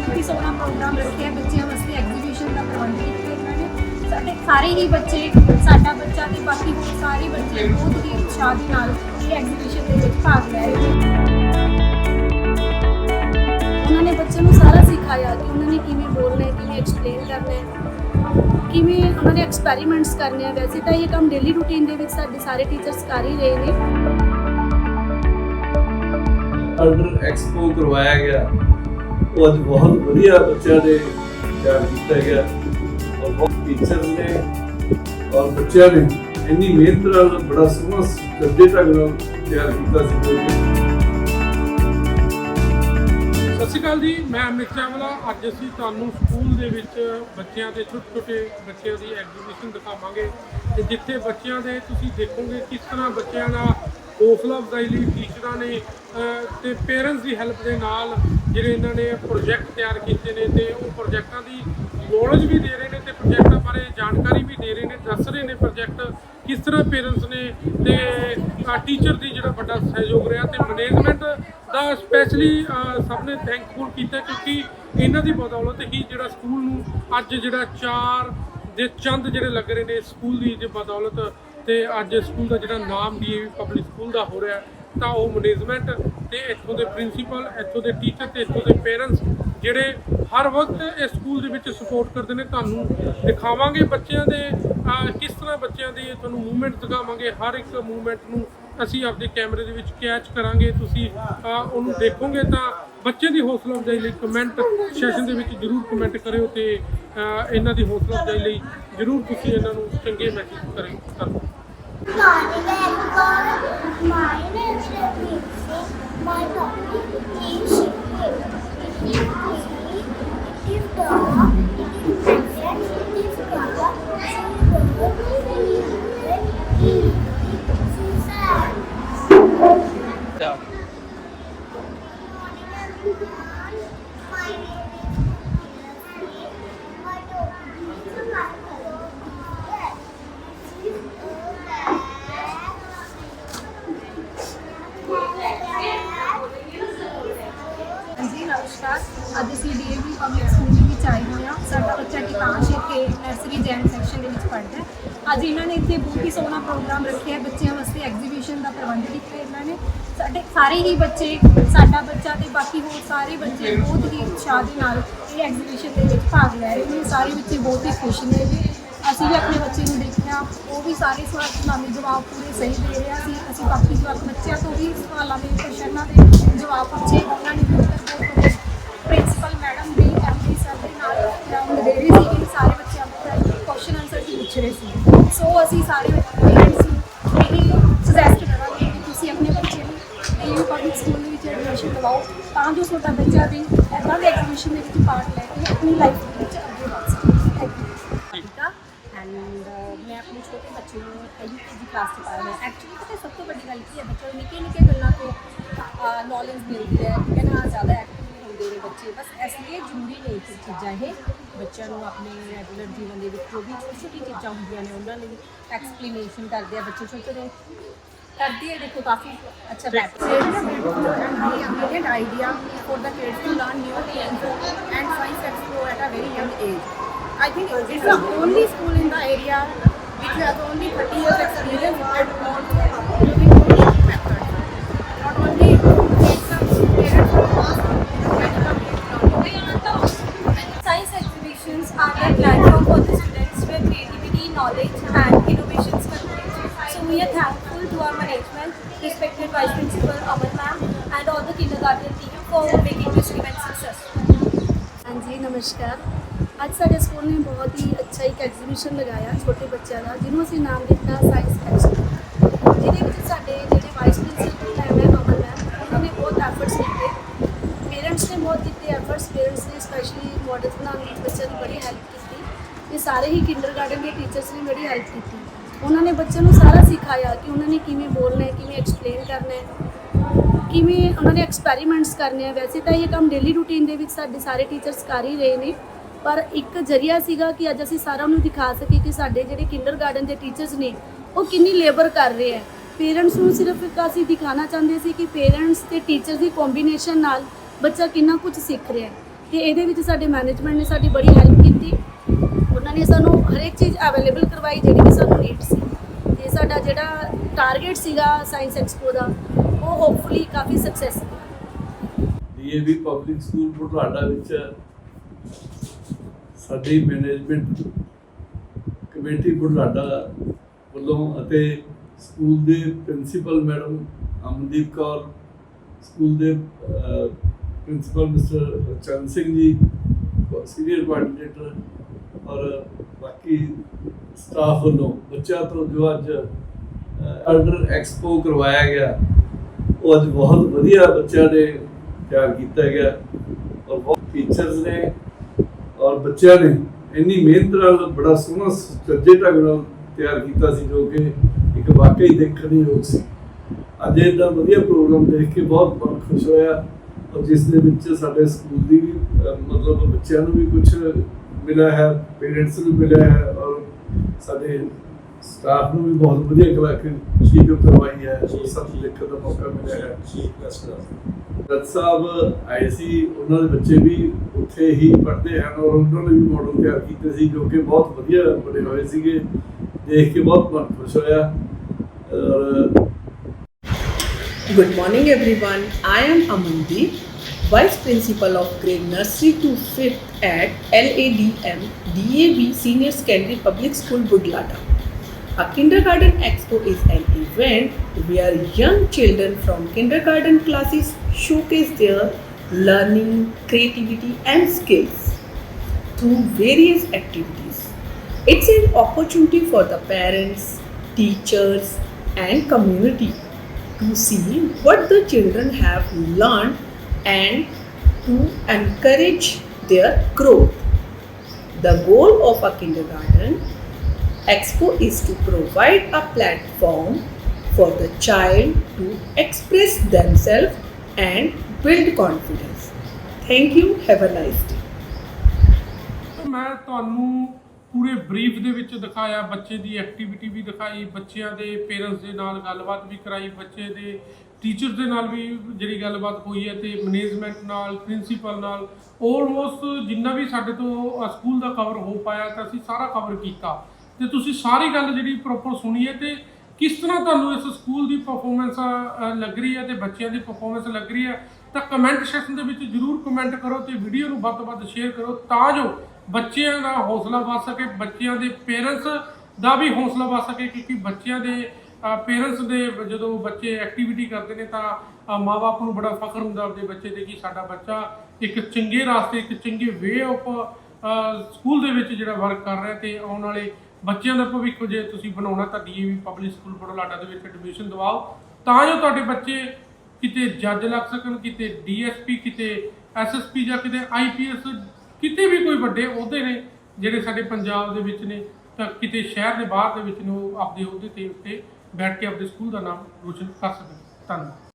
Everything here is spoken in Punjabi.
ਕਾਫੀ ਸੋਹਣਾ ਪ੍ਰੋਗਰਾਮ ਰੱਖਿਆ ਬੱਚਿਆਂ ਵਾਸਤੇ ਐਗਜ਼ੀਬਿਸ਼ਨ ਦਾ ਪ੍ਰਬੰਧ ਕੀਤਾ ਇਹਨਾਂ ਨੇ। ਸਾਡੇ ਸਾਰੇ ਹੀ ਬੱਚੇ, ਸਾਡਾ ਬੱਚਾ ਤੇ ਬਾਕੀ ਹੋਰ ਸਾਰੇ ਬੱਚੇ ਬਹੁਤ ਹੀ ਉਤਸ਼ਾਹ ਦੇ ਨਾਲ ਇਹ ਐਗਜ਼ੀਬਿਸ਼ਨ ਦੇ ਵਿੱਚ ਭਾਗ ਲੈ ਰਹੇ ਨੇ। ਉਹਨਾਂ ਨੇ ਬੱਚੇ ਨੂੰ ਸਾਰਾ ਸਿਖਾਇਆ ਕਿ ਉਹਨਾਂ ਨੇ ਕਿਵੇਂ ਬੋਲਣਾ ਹੈ, ਕਿਵੇਂ ਐਕਸਪਲੇਨ ਕਰਨਾ ਹੈ, ਕਿਵੇਂ ਉਹਨਾਂ ਨੇ ਐਕਸਪੈਰੀਮੈਂਟਸ ਕਰਨੇ ਆ। ਵੈਸੇ ਤਾਂ ਇਹ ਕੰਮ ਡੇਲੀ ਰੂਟੀਨ ਦੇ ਵਿੱਚ ਸਾਡੇ ਸਾਰੇ ਟੀਚਰਸ ਕਰ ਹੀ ਰਹੇ ਨੇ। ਅਰਬਨ ਐਕਸਪੋ ਕਰਵਾਇਆ ਗਿਆ। ਉਹ ਅੱਜ ਬਹੁਤ ਵਧੀਆ ਬੱਚਿਆਂ ਦੇ ਤਿਆਰ ਕੀਤਾ ਗਿਆ। ਔਰ ਬਹੁਤ ਟੀਚਰ ਨੇ ਔਰ ਬੱਚਿਆਂ ਨੇ ਇੰਨੀ ਮਿਹਨਤ ਨਾਲ ਬੜਾ ਸੋਹਣਾ ਸੱਜੇ ਢੰਗ ਨਾਲ ਤਿਆਰ ਕੀਤਾ ਸੀ। ਸਤਿ ਸ਼੍ਰੀ ਅਕਾਲ ਜੀ, ਮੈਂ ਅਮਿਤ ਚਾਵਲਾ। ਅੱਜ ਅਸੀਂ ਤੁਹਾਨੂੰ ਸਕੂਲ ਦੇ ਵਿੱਚ ਬੱਚਿਆਂ ਦੇ ਛੋਟੇ ਛੋਟੇ ਬੱਚਿਆਂ ਦੀ ਐਗਜ਼ੀਬਿਸ਼ਨ ਦਿਖਾਵਾਂਗੇ। ਤੇ ਜਿੱਥੇ ਬੱਚਿਆਂ ਦੇ ਤੁਸੀਂ ਦੇਖੋਗੇ ਕਿਸ ਤਰ੍ਹਾਂ ਬੱਚਿਆਂ ਦਾ ਹੌਸਲਾ ਅਫਜ਼ਾਈ ਲਈ ਟੀਚਰਾਂ ਨੇ ਅਹ, ਤੇ ਪੇਰੈਂਟਸ ਦੀ ਹੈਲਪ ਦੇ ਨਾਲ ਜਿਹੜੇ ਇਹਨਾਂ ਨੇ ਪ੍ਰੋਜੈਕਟ ਤਿਆਰ ਕੀਤੇ ਨੇ ਤੇ ਉਹ ਪ੍ਰੋਜੈਕਟਾਂ ਦੀ ਨੌਲੇਜ ਵੀ ਦੇ ਰਹੇ ਨੇ ਤੇ ਪ੍ਰੋਜੈਕਟਾਂ ਬਾਰੇ ਜਾਣਕਾਰੀ ਵੀ ਦੇ ਰਹੇ ਨੇ ਦੱਸ ਰਹੇ ਨੇ ਪ੍ਰੋਜੈਕਟ ਕਿਸ ਤਰ੍ਹਾਂ ਪੇਰੈਂਟਸ ਨੇ ਤੇ ਟੀਚਰ ਦੀ ਜਿਹੜਾ ਵੱਡਾ ਸਹਿਯੋਗ ਰਿਹਾ ਤੇ ਮੈਨੇਜਮੈਂਟ ਦਾ ਸਪੈਸ਼ਲੀ ਸਭ ਨੇ ਥੈਂਕਫੁਲ ਕੀਤਾ ਕਿਉਂਕਿ ਇਹਨਾਂ ਦੀ ਬਦੌਲਤ ਹੀ ਜਿਹੜਾ ਸਕੂਲ ਨੂੰ ਅੱਜ ਜਿਹੜਾ ਚਾਰ ਦੇ ਚੰਦ ਜਿਹੜੇ ਲੱਗ ਰਹੇ ਨੇ ਸਕੂਲ ਦੀ ਜੇ ਬਦੌਲਤ ਤੇ ਅੱਜ ਸਕੂਲ ਦਾ ਜਿਹੜਾ ਨਾਮ ਡੀਏਵੀ ਪਬਲਿਕ ਸਕੂਲ ਦਾ ਹੋ ਰਿਹਾ ਤਾਂ ਉਹ ਮੈਨੇਜਮੈਂਟ ਤੇ ਇੱਥੋਂ ਦੇ ਪ੍ਰਿੰਸੀਪਲ ਇੱਥੋਂ ਦੇ ਟੀਚਰ ਤੇ ਇੱਥੋਂ ਦੇ ਪੇਰੈਂਟਸ ਜਿਹੜੇ ਹਰ ਵਕਤ ਇਸ ਸਕੂਲ ਦੇ ਵਿੱਚ ਸਪੋਰਟ ਕਰਦੇ ਨੇ, ਤੁਹਾਨੂੰ ਦਿਖਾਵਾਂਗੇ ਬੱਚਿਆਂ ਦੇ ਕਿਸ ਤਰ੍ਹਾਂ ਬੱਚਿਆਂ ਦੀ ਤੁਹਾਨੂੰ ਮੂਵਮੈਂਟ ਦਿਖਾਵਾਂਗੇ, ਹਰ ਇੱਕ ਮੂਵਮੈਂਟ ਨੂੰ ਅਸੀਂ ਆਪਦੇ ਕੈਮਰੇ ਦੇ ਵਿੱਚ ਕੈਚ ਕਰਾਂਗੇ ਤੁਸੀਂ ਉਹਨੂੰ ਦੇਖੋਗੇ ਤਾਂ ਬੱਚੇ ਦੀ ਹੌਸਲਾ ਅਫਜ਼ਾਈ ਲਈ ਕਮੈਂਟ ਸੈਸ਼ਨ ਦੇ ਵਿੱਚ ਜਰੂਰ ਕਮੈਂਟ ਕਰਿਓ ਤੇ ਇਹਨਾਂ ਦੀ ਹੌਸਲਾ ਅਫਜ਼ਾਈ ਲਈ ਜਰੂਰ ਤੁਸੀਂ ਇਹਨਾਂ ਨੂੰ ਚੰਗੇ ਮੈਸੇਜ ਕਰੇ ਕਰੋ my topic is shipment. It is clean, it is dark, it is ਇੱਥੇ ਬਹੁਤ ਹੀ ਸੋਹਣਾ ਪ੍ਰੋਗਰਾਮ ਰੱਖਿਆ ਹੈ ਬੱਚਿਆਂ ਵਾਸਤੇ ਐਗਜ਼ੀਬਿਸ਼ਨ ਦਾ ਪ੍ਰਬੰਧ ਕੀਤਾ ਇਹਨਾਂ ਨੇ। ਸਾਡੇ ਸਾਰੇ ਹੀ ਬੱਚੇ, ਸਾਡਾ ਬੱਚਾ ਤੇ ਬਾਕੀ ਹੋਰ ਸਾਰੇ ਬੱਚੇ ਬਹੁਤ ਹੀ ਉਤਸ਼ਾਹ ਦੇ ਨਾਲ ਇਹ ਐਗਜ਼ੀਬਿਸ਼ਨ ਦੇ ਵਿੱਚ ਭਾਗ ਲੈ ਰਹੇ ਨੇ। ਸਾਰੇ ਬੱਚੇ ਬਹੁਤ ਹੀ ਖੁਸ਼ ਨੇ ਜੀ। ਅਸੀਂ ਵੀ ਆਪਣੇ ਬੱਚੇ ਨੂੰ ਦੇਖਿਆ, ਉਹ ਵੀ ਸਾਰੇ ਸਵਾਲ ਦੇ ਜਵਾਬ ਪੂਰੇ ਸਹੀ ਦੇ ਰਿਹਾ ਸੀ ਅਸੀਂ ਬਾਕੀ ਜਵਾਬ ਬੱਚਿਆਂ ਤੋਂ ਵੀ ਸਵਾਲਾਂ ਦੇ ਕੁਐਸਚਨਾਂ ਦੇ ਜਵਾਬ ਪੁੱਛੇ, ਉਹਨਾਂ ਨੇ ਵੀ ਬਹੁਤ ਪ੍ਰਿੰਸੀਪਲ ਮੈਡਮ ਵੀ ਐਮਡੀ ਸਰ ਦੇ ਨਾਲ ਰਾਉਂਡ ਦੇ ਰਹੇ ਸੀ ਕਿ ਸਾਰੇ ਬੱਚਿਆਂ ਨੂੰ ਕੁਐਸਚਨ ਆਨਸਰ ਹੀ ਪੁੱਛ ਰਹੇ ਸੀ ਸੋ ਅਸੀਂ ਸਾਰੇ ਪੇਰੈਂਟਸ ਨੂੰ ਇਹ ਸੁਜੈਸਟ ਕਰਾਂਗੇ ਕਿ ਤੁਸੀਂ ਆਪਣੇ ਬੱਚੇ ਨੂੰ ਇਹ ਪਬਲਿਕ ਸਕੂਲ ਦੇ ਵਿੱਚ ਐਡਮਿਸ਼ਨ ਦਿਵਾਓ, ਤਾਂ ਜੋ ਤੁਹਾਡਾ ਬੱਚਾ ਵੀ ਐਦਾਂ ਦੇ ਐਗਜ਼ੀਬਿਸ਼ਨ ਦੇ ਵਿੱਚ ਪਾਰਟ ਲੈ ਕੇ ਆਪਣੀ ਲਾਈਫ ਦੇ ਵਿੱਚ ਅੱਗੇ ਵਧ ਸਕੇ। ਐਂਡ ਮੈਂ ਆਪਣੇ ਛੋਟੇ ਬੱਚੇ ਨੂੰ ਐਲਪੀਜੀ ਦੀ ਕਲਾਸ 'ਤੇ ਪਾਇਆ ਹੈ ਐਕਚੁਅਲੀ ਪਤਾ ਸਭ ਤੋਂ ਵੱਡੀ ਗੱਲ ਕੀ ਹੈ ਬੱਚੇ ਨੂੰ ਨਿੱਕੇ ਨਿੱਕੇ ਗੱਲਾਂ ਤੋਂ ਨੌਲੇਜ ਮਿਲਦੀ ਹੈ ਠੀਕ ਹੈ ਜ਼ਿਆਦਾ ਬੱਚੇ ਬਸ ਇਸ ਲਈ ਜ਼ਰੂਰੀ ਨਹੀਂ ਕਿ ਚੀਜ਼ਾਂ ਇਹ ਬੱਚਿਆਂ ਨੂੰ ਆਪਣੇ ਰੈਗੂਲਰ ਜੀਵਨ ਦੇ ਵਿੱਚ ਜੋ ਵੀ ਛੋਟੀ ਛੋਟੀ ਚੀਜ਼ਾਂ ਹੁੰਦੀਆਂ ਨੇ ਉਹਨਾਂ ਲਈ ਐਕਸਪਲੇਨੇਸ਼ਨ ਕਰਦੇ ਆ ਬੱਚੇ ਛੋਟੇ ਛੋਟੇ ਕਰਦੀ ਹੈ ਦੇਖੋ ਕਾਫੀ ਅੱਛਾ brilliant idea for the kids to learn new things and science explore at a very young age. I think it's the only school in the area which has only 30 years experience and also for the students where creativity, knowledge, and innovations can flourish. So we are thankful to our management, respected Vice Principal Aman Ma'am, and all the kindergarten team for making this event successful. ਹਾਂਜੀ ਨਮਸਕਾਰ ਅੱਜ ਸਾਡੇ ਸਕੂਲ ਨੇ ਬਹੁਤ ਹੀ ਅੱਛਾ ਇੱਕ ਐਗਜ਼ੀਬਿਸ਼ਨ ਲਗਾਇਆ ਛੋਟੇ ਬੱਚਿਆਂ ਦਾ ਜਿਹਨੂੰ ਅਸੀਂ ਨਾਮ ਦਿੱਤਾ ਸਾਇੰਸ ਫੈਸਟ ਜਿਹਦੇ ਵਿੱਚ ਸਾਡੇ ਜਿਹੜੇ ਵਾਈਸ ਪ੍ਰਿੰਸੀਪਲ ਹੈ ਮੈਂ ਅਮਨ ਮੈਮ ਉਹਨਾਂ ਨੇ ਬਹੁਤ ਐਫਰਟਸ ਕੀਤੇ ਪੇਰੈਂਟਸ ਨੇ ਬਹੁਤ ਕੀਤੇ ਐਫਰਟਸ ਪੇਰੈਂਟਸ ਨੇ ਸਪੈਸ਼ਲੀ ਮਾਡਲ ਬਣਾਉਣ ਵਿੱਚ ਬੱਚਿਆਂ ਦੀ ਬੜੀ ਹੈਲਪ ਕੀਤੀ ਇਹ ਸਾਰੇ ਹੀ ਕਿੰਡਰਗਾਰਟਨ ਦੇ ਟੀਚਰਸ ਨੇ ਬੜੀ ਹੈਲਪ ਕੀਤੀ। ਉਹਨਾਂ ਨੇ ਬੱਚਿਆਂ ਨੂੰ ਸਾਰਾ ਸਿਖਾਇਆ ਕਿ ਉਹਨਾਂ ਨੇ ਕਿਵੇਂ ਬੋਲਣਾ ਹੈ, ਕਿਵੇਂ ਐਕਸਪਲੇਨ ਕਰਨਾ ਹੈ, ਕਿਵੇਂ ਉਹਨਾਂ ਨੇ ਐਕਸਪੈਰੀਮੈਂਟਸ ਕਰਨੇ ਆ। ਵੈਸੇ ਤਾਂ ਇਹ ਕੰਮ ਡੇਲੀ ਰੂਟੀਨ ਦੇ ਵਿੱਚ ਸਾਡੇ ਸਾਰੇ ਟੀਚਰਸ ਕਰ ਹੀ ਰਹੇ ਨੇ, ਪਰ ਇੱਕ ਜਰੀਆ ਸੀਗਾ ਕਿ ਅੱਜ ਅਸੀਂ ਸਾਰਾ ਉਹਨੂੰ ਦਿਖਾ ਸਕੀਏ ਕਿ ਸਾਡੇ ਜਿਹੜੇ ਕਿੰਡਰਗਾਰਟਨ ਦੇ ਟੀਚਰਸ ਨੇ, ਉਹ ਕਿੰਨੀ ਲੇਬਰ ਕਰ ਰਹੇ ਆ ਪੇਰੈਂਟਸ ਨੂੰ ਸਿਰਫ ਇੱਕ ਅਸੀਂ ਦਿਖਾਣਾ ਚਾਹੁੰਦੇ ਸੀ ਕਿ ਪੇਰੈਂਟਸ ਤੇ ਟੀਚਰਸ ਦੀ ਕੰਬੀਨੇਸ਼ਨ ਨਾਲ ਬੱਚਾ ਕਿੰਨਾ ਕੁਝ ਸਿੱਖ ਰਿਹਾ ਹੈ। ਤੇ ਇਹਦੇ ਵਿੱਚ ਸਾਡੇ ਮੈਨੇਜਮੈਂਟ ਨੇ ਸਾਡੀ ਬੜੀ ਹੈਲਪ ਕੀਤੀ। ਨੇ ਸਾਨੂੰ ਹਰੇਕ ਚੀਜ਼ ਅਵੇਲੇਬਲ ਕਰਵਾਈ ਜਿਹੜੀ ਕਿ ਸਾਨੂੰ ਨੀਡ ਸੀ। ਤੇ ਸਾਡਾ ਜਿਹੜਾ ਟਾਰਗੇਟ ਸੀਗਾ ਸਾਇੰਸ ਐਕਸਪੋ ਦਾ, ਉਹ ਹੋਪਫੁਲੀ ਕਾਫੀ success DAV public school Budhlada ਵਿੱਚ ਸਾਡੀ ਮੈਨੇਜਮੈਂਟ ਕਮੇਟੀ ਬੁਢਲਾਡਾ ਵੱਲੋਂ ਅਤੇ ਸਕੂਲ ਦੇ principal madam Amandeep Kaur school ਦੇ principal mister Chand Singh ji senior coordinator ਔਰ ਬਾਕੀ ਸਟਾਫ ਵੱਲੋਂ ਬੱਚਿਆਂ ਤੋਂ ਜੋ ਅੱਜ ਅੰਡਰ ਐਕਸਪੋ ਕਰਵਾਇਆ ਗਿਆ, ਉਹ ਅੱਜ ਬਹੁਤ ਵਧੀਆ ਬੱਚਿਆਂ ਨੇ ਤਿਆਰ ਕੀਤਾ ਗਿਆ। ਔਰ ਬਹੁਤ ਟੀਚਰਸ ਨੇ ਔਰ ਬੱਚਿਆਂ ਨੇ ਇੰਨੀ ਮਿਹਨਤ ਨਾਲ ਬੜਾ ਸੋਹਣਾ ਸੱਜੇ ਢੰਗ ਨਾਲ ਤਿਆਰ ਕੀਤਾ ਸੀ, ਜੋ ਕਿ ਇੱਕ ਵਾਕਈ ਦੇਖਣ ਯੋਗ ਸੀ। ਅੱਜ ਇਹਦਾ ਵਧੀਆ ਪ੍ਰੋਗਰਾਮ ਦੇਖ ਕੇ ਬਹੁਤ ਮਨ ਖੁਸ਼ ਹੋਇਆ। ਔਰ ਜਿਸ ਦੇ ਵਿੱਚ ਸਾਡੇ ਸਕੂਲ ਦੀ ਵੀ ਮਤਲਬ ਬੱਚਿਆਂ ਨੂੰ ਵੀ ਕੁਝ ਮਿਲਿਆ ਹੈ ਪੇਰੈਂਟਸ ਨੂੰ ਮਿਲਿਆ ਹੈ ਔਰ ਸਾਡੇ ਸਟਾਫ ਨੂੰ ਵੀ ਬਹੁਤ ਵਧੀਆ ਕਲਾਕਾਰੀ ਜੋ ਕਰਵਾਈ ਹੈ ਸਭ ਦੇਖਣ ਦਾ ਮੌਕਾ ਮਿਲਿਆ ਹੈ। ਦਤ ਸਾਹਿਬ ਆਏ ਸੀ ਉਹਨਾਂ ਦੇ ਬੱਚੇ ਵੀ ਉੱਥੇ ਹੀ ਪੜ੍ਹਦੇ ਹਨ ਔਰ ਉਹਨਾਂ ਨੇ ਵੀ ਮਾਡਲ ਤਿਆਰ ਕੀਤੇ ਸੀ ਜੋ ਕਿ ਬਹੁਤ ਵਧੀਆ ਬਣੇ ਹੋਏ ਸੀਗੇ। ਦੇਖ ਕੇ ਬਹੁਤ ਮਨ ਖੁਸ਼ ਹੋਇਆ। ਔਰ Good morning, everyone. I am Amandeep, Vice Principal of grade nursery to 5th at LADM DAV Senior Secondary Public School, Budlata. A kindergarten expo is an event where young children from kindergarten classes showcase their learning, creativity, and skills through various activities. It's an opportunity for the parents, teachers, and community to see what the children have learned and to encourage their growth. The goal of a kindergarten expo is to provide a platform for the child to express themselves and build confidence. Thank you. Have a nice day. ਮੈਂ ਤੁਹਾਨੂੰ ਪੂਰੇ ਬਰੀਫ ਦੇ ਵਿੱਚ ਦਿਖਾਇਆ, ਬੱਚੇ ਦੀ ਐਕਟੀਵਿਟੀ ਵੀ ਦਿਖਾਈ, ਬੱਚਿਆਂ ਦੇ ਪੇਰੈਂਟਸ ਦੇ ਨਾਲ ਗੱਲਬਾਤ ਵੀ ਕਰਾਈ, ਬੱਚੇ ਦੇ ਟੀਚਰ ਦੇ ਨਾਲ ਵੀ ਜਿਹੜੀ ਗੱਲਬਾਤ ਹੋਈ ਹੈ ਤੇ ਮੈਨੇਜਮੈਂਟ ਨਾਲ ਪ੍ਰਿੰਸੀਪਲ ਨਾਲ ਆਲਮੋਸਟ ਜਿੰਨਾ ਵੀ ਸਾਡੇ ਤੋਂ ਸਕੂਲ ਦਾ ਕਵਰ ਹੋ ਪਾਇਆ, ਤਾਂ ਅਸੀਂ ਸਾਰਾ ਕਵਰ ਕੀਤਾ। ਤੇ ਤੁਸੀਂ ਸਾਰੀ ਗੱਲ ਜਿਹੜੀ ਪ੍ਰੋਪਰ ਸੁਣੀ ਹੈ ਤੇ ਕਿਸ ਤਰ੍ਹਾਂ ਤੁਹਾਨੂੰ ਇਸ ਸਕੂਲ ਦੀ ਪਰਫਾਰਮੈਂਸ ਲੱਗ ਰਹੀ ਹੈ ਤੇ ਬੱਚਿਆਂ ਦੀ ਪਰਫਾਰਮੈਂਸ ਲੱਗ ਰਹੀ ਹੈ, ਤਾਂ ਕਮੈਂਟ ਸੈਕਸ਼ਨ ਦੇ ਵਿੱਚ ਜਰੂਰ ਕਮੈਂਟ ਕਰੋ ਤੇ ਵੀਡੀਓ ਨੂੰ ਵੱਧ ਤੋਂ ਵੱਧ ਸ਼ੇਅਰ ਕਰੋ, ਤਾਂ ਜੋ ਬੱਚਿਆਂ ਦਾ ਹੌਸਲਾ ਵੱਧ ਸਕੇ, ਬੱਚਿਆਂ ਦੇ ਪੇਰੈਂਟਸ ਦਾ ਵੀ ਹੌਸਲਾ ਵੱਧ ਸਕੇ, ਕਿਉਂਕਿ ਬੱਚਿਆਂ ਦੇ ਪੇਰੈਂਟਸ ਦੇ ਜਦੋਂ ਬੱਚੇ ਐਕਟੀਵਿਟੀ ਕਰਦੇ ਨੇ ਤਾਂ ਮਾਪੇ ਨੂੰ ਬੜਾ ਫਖਰ ਹੁੰਦਾ ਆਪਣੇ ਬੱਚੇ ਤੇ ਕਿ ਸਾਡਾ ਬੱਚਾ ਇੱਕ ਚੰਗੇ ਰਾਸਤੇ, ਇੱਕ ਚੰਗੇ ਵੇ ਆਫ ਸਕੂਲ ਦੇ ਵਿੱਚ ਜਿਹੜਾ ਵਰਕ ਕਰ ਰਿਹਾ ਤੇ ਆਉਣ ਵਾਲੇ ਬੱਚਿਆਂ ਦਾ ਭਵਿੱਖ ਜੇ ਤੁਸੀਂ ਬਣਾਉਣਾ ਤਾਂ ਡੀਏਵੀ ਪਬਲਿਕ ਸਕੂਲ ਬੜਲਾਡਾ ਦੇ ਵਿੱਚ ਐਡਮਿਸ਼ਨ ਦਿਵਾਓ। ਤਾਂ ਜੋ ਤੁਹਾਡੇ ਬੱਚੇ ਕਿਤੇ ਜੱਜ ਲੱਗ ਸਕਣ, ਕਿਤੇ ਡੀਐਸਪੀ ਕਿਤੇ ਐਸਐਸਪੀ ਜਾਂ ਕਿਤੇ ਆਈਪੀਐਸ ਕਿਤੇ ਵੀ ਕੋਈ ਵੱਡੇ ਅਹੁਦੇ ਨੇ ਜਿਹੜੇ ਸਾਡੇ ਪੰਜਾਬ ਦੇ ਵਿੱਚ ਨੇ, ਤਾਂ ਕਿਤੇ ਸ਼ਹਿਰ ਦੇ ਬਾਹਰ ਦੇ ਵਿੱਚ ਨੂੰ, ਉਹ ਆਪਦੇ ਅਹੁਦੇ ਤੇ ਉੱਤੇ ਬੈਠ ਕੇ ਆਪਣੇ ਸਕੂਲ ਦਾ ਨਾਮ ਰੋਸ਼ਨ ਕਰ ਸਕਣ ਧੰਨਵਾਦ।